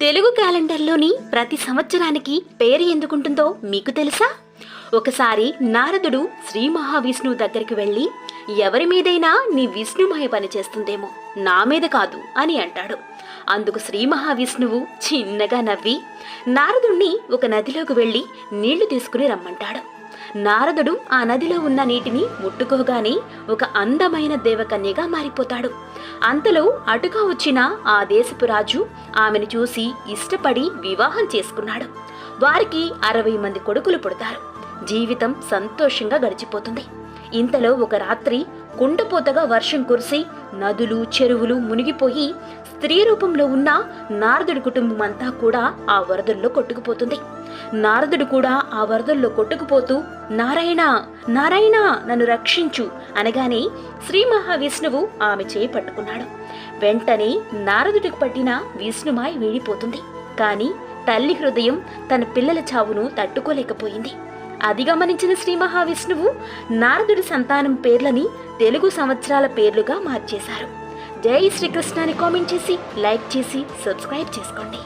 తెలుగు క్యాలెండర్లోని ప్రతి సంవత్సరానికి పేరు ఎందుకుంటుందో మీకు తెలుసా? ఒకసారి నారదుడు శ్రీ మహావిష్ణువు దగ్గరికి వెళ్ళి ఎవరి మీదైనా నీ విష్ణుమయ పని చేస్తుందేమో నా మీద కాదు అని అంటాడు. అందుకు శ్రీ మహావిష్ణువు చిన్నగా నవ్వి నారదుణ్ణి ఒక నదిలోకి వెళ్ళి నీళ్ళు తీసుకుని రమ్మంటాడు. నారదుడు ఆ నదిలో ఉన్న నీటిని ముట్టుకోగానే ఒక అందమైన దేవకన్యగా మారిపోతాడు. అంతలో అటుగా వచ్చిన ఆ దేశపు రాజు ఆమెను చూసి ఇష్టపడి వివాహం చేసుకున్నాడు. వారికి అరవై మంది కొడుకులు పుడతారు. జీవితం సంతోషంగా గడిచిపోతుంది. ఇంతలో ఒక రాత్రి కుండపోతగా వర్షం కురిసి నదులు చెరువులు మునిగిపోయి స్త్రీ రూపంలో ఉన్న నారదుడి కుటుంబం అంతా కూడా ఆ వరదల్లో కొట్టుకుపోతుంది. నారదుడు కూడా ఆ వరదల్లో కొట్టుకుపోతూ నారాయణ నారాయణ నన్ను రక్షించు అనగానే శ్రీ మహావిష్ణువు ఆమె చేయి పట్టుకున్నాడు. వెంటనే నారదుడికి పట్టిన విష్ణుమాయ్ వీడిపోతుంది. కానీ తల్లి హృదయం తన పిల్లల చావును తట్టుకోలేకపోయింది. అది గమనించిన శ్రీ మహావిష్ణువు నారదుడి సంతానం పేర్లని తెలుగు సంవత్సరాల పేర్లుగా మార్చేశారు. జై శ్రీకృష్ణ అని కామెంట్ చేసి లైక్ చేసి సబ్స్క్రైబ్ చేసుకోండి.